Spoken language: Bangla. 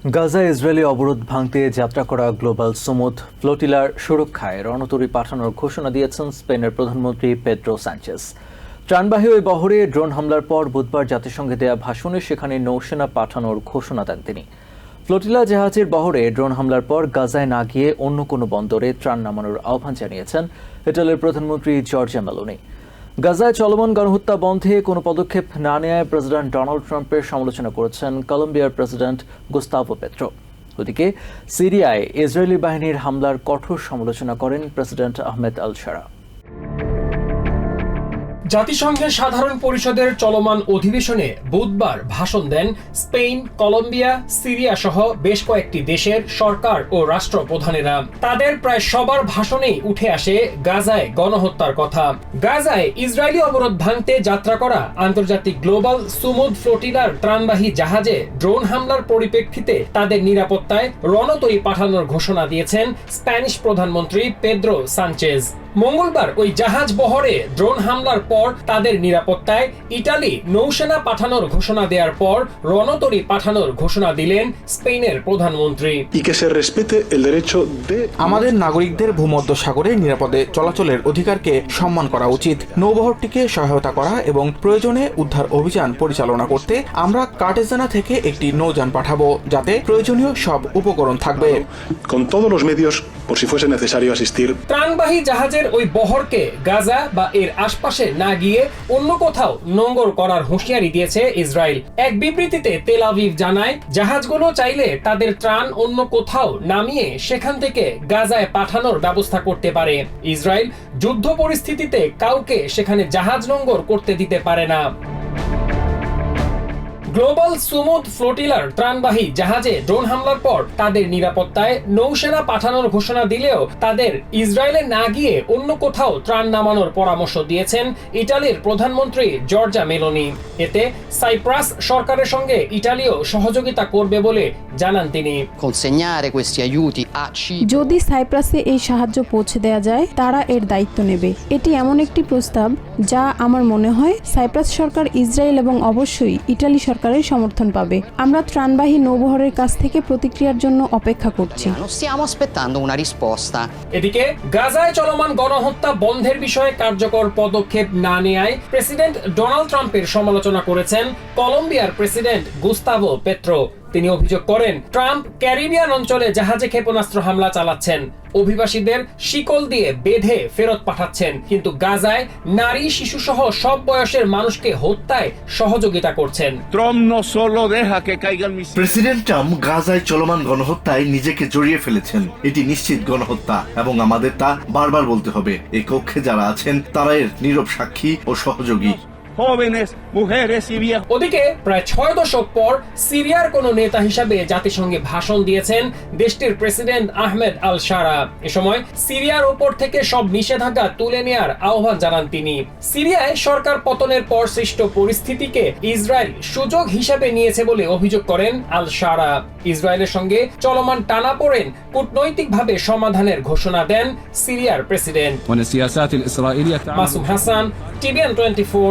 গাজা ইসরায়েলি অবরোধ ভাঙতে যাত্রা করা গ্লোবাল সুমুদ ফ্লোটিলার সুরক্ষায় রণতরী পাঠানোর ঘোষণা দিয়েছেন স্পেনের প্রধানমন্ত্রী পেড্রো সাঞ্চেস ত্রাণবাহী ওই বহরে ড্রোন হামলার পর বুধবার জাতিসংঘে দেয়া ভাষণে সেখানে নৌসেনা পাঠানোর ঘোষণা দেন তিনি। ফ্লোটিলা জাহাজের বহরে ড্রোন হামলার পর গাজায় না গিয়ে অন্য কোনো বন্দরে ত্রাণ নামানোর আহ্বান জানিয়েছেন ইটালির প্রধানমন্ত্রী জর্জিয়া মেলোনি। গাজায় চলমান গণহত্যা বন্ধে কোনো পদক্ষেপ না নেয় প্রেসিডেন্ট ডোনাল্ড ট্রাম্পের সমালোচনা করেছেন কলম্বিয়ার প্রেসিডেন্ট গুস্তাভো পেত্রো। ওদিকে সিরিয়ায় ইসরায়েলি বাহিনীর হামলার কঠোর সমালোচনা করেন প্রেসিডেন্ট আহমেদ আল সারা জাতিসংঘের সাধারণ পরিষদের চলমান অধিবেশনে বুধবার ভাষণ দেন স্পেন, কলম্বিয়া, সিরিয়া সহ বেশ কয়েকটি দেশের সরকার ও রাষ্ট্রপ্রধানেরা। তাদের প্রায় সবার ভাষণেই উঠে আসে গাজায় গণহত্যার কথা। গাজায় ইসরায়েলি অবরোধ ভাঙতে যাত্রা করা আন্তর্জাতিক গ্লোবাল সুমুদ ফ্লোটিলার ত্রাণবাহী জাহাজে ড্রোন হামলার পরিপ্রেক্ষিতে তাদের নিরাপত্তায় রণতরী পাঠানোর ঘোষণা দিয়েছেন স্প্যানিশ প্রধানমন্ত্রী পেদ্রো সানচেজ। মঙ্গলবার ওই জাহাজ বহরে ড্রোন হামলার পর তাদের নিরাপত্তায় ইটালি নৌসেনা পাঠানোর ঘোষণা দেওয়ার পর রণতরী পাঠানোর ঘোষণা দিলেন স্পেনের প্রধানমন্ত্রী। Y que se respete el derecho de আমাদের নাগরিকদের ভূমধ্য সাগরে নিরাপদে চলাচলের অধিকারকে সম্মান করা উচিত নৌবহরটিকে সহায়তা করা এবং প্রয়োজনে উদ্ধার অভিযান পরিচালনা করতে আমরা কার্টেজানা থেকে একটি নৌযান পাঠাবো যাতে প্রয়োজনীয় সব উপকরণ থাকবে। Por si fuese necesario asistir. ত্রাণবাহী জাহাজের ওই বহরকে গাজা বা এর আশপাশে না গিয়ে অন্য কোথাও নোঙ্গর করার হুঁশিয়ারি দিয়েছে ইসরায়েল। এক বিবৃতিতে তেল আভিভ জানায়, জাহাজগুলো চাইলে তাদের ত্রাণ অন্য কোথাও নামিয়ে সেখান থেকে গাজায় পাঠানোর ব্যবস্থা করতে পারে। ইসরায়েল যুদ্ধ পরিস্থিতিতে কাউকে সেখানে জাহাজ নোঙ্গর করতে দিতে পারে না। গ্লোবাল সুমুদ ফ্লোটিলার ত্রাণবাহী জাহাজে ড্রোন হামলার পর তাদের নিরাপত্তায় নৌসেনা পাঠানোর ঘোষণা দিলেও তাদের ইসরায়েলে না গিয়ে অন্য কোথাও ত্রাণ নামানোর পরামর্শ দিয়েছেন ইটালির প্রধানমন্ত্রী জর্জা মেলোনি এতে সাইপ্রাস সরকারের সঙ্গে ইটালিও সহযোগিতা করবে বলে জানান তিনি. যদি সাইপ্রাসে এই সাহায্য পৌঁছে দেওয়া যায় তারা এর দায়িত্ব নেবে এটি এমন একটি প্রস্তাব যা আমার মনে হয় সাইপ্রাস সরকার ইসরায়েল এবং অবশ্যই ইটালি সরকারের সমর্থন পাবে। আমরা ত্রাণবাহী নৌবহরের কাছ থেকে প্রতিক্রিয়ার জন্য অপেক্ষা করছি। এদিকে গাজায় চলমান গণহত্যা বন্ধের বিষয়ে কার্যকর পদক্ষেপ না নেয় প্রেসিডেন্ট ডোনাল্ড ট্রাম্পের সমালোচনা করেছেন কলম্বিয়ার প্রেসিডেন্ট গুস্তাভো পেত্রো। তিনি অভিযোগ করেন ট্রাম্প ক্যারিবিয়ান অঞ্চলে জাহাজে ক্ষেপণাস্ত্র হামলা চালাচ্ছেন। অভিবাসীদের শিকল দিয়ে বেঁধে ফেরত পাঠাচ্ছেন কিন্তু গাজায় নারী শিশু সহ সব বয়সের মানুষকে হত্যায় সহযোগিতা করছেন। প্রেসিডেন্ট ট্রাম্প গাজায় চলমান গণহত্যায় নিজেকে জড়িয়ে ফেলেছেন। এটি নিশ্চিত গণহত্যা এবং আমাদের তা বারবার বলতে হবে। এই কক্ষে যারা আছেন তারা এর নীরব সাক্ষী ও সহযোগী। jóvenes, mujeres y viejos. ওদিকে প্রায় ছয় দশক পর সিরিয়ার কোন নেতা হিসাবে জাতিসংঘে ভাষণ দিয়েছেন দেশটির প্রেসিডেন্ট আহমেদ আল সারা এ সময় সিরিয়ার ওপর থেকে সব নিষেধাজ্ঞা তুলে নেয়ার আহ্বান জানান তিনি। সিরিয়ায় সরকার পতনের পর সৃষ্ট পরিস্থিতিকে ইসরায়েল সুযোগ হিসেবে নিয়েছে বলে অভিযোগ করেন আল সারা ইসরায়েলের সঙ্গে চলমান টানা পড়েন কূটনৈতিকভাবে সমাধানের ঘোষণা দেন সিরিয়ার প্রেসিডেন্ট। মানে Masum Hasan TVN twenty four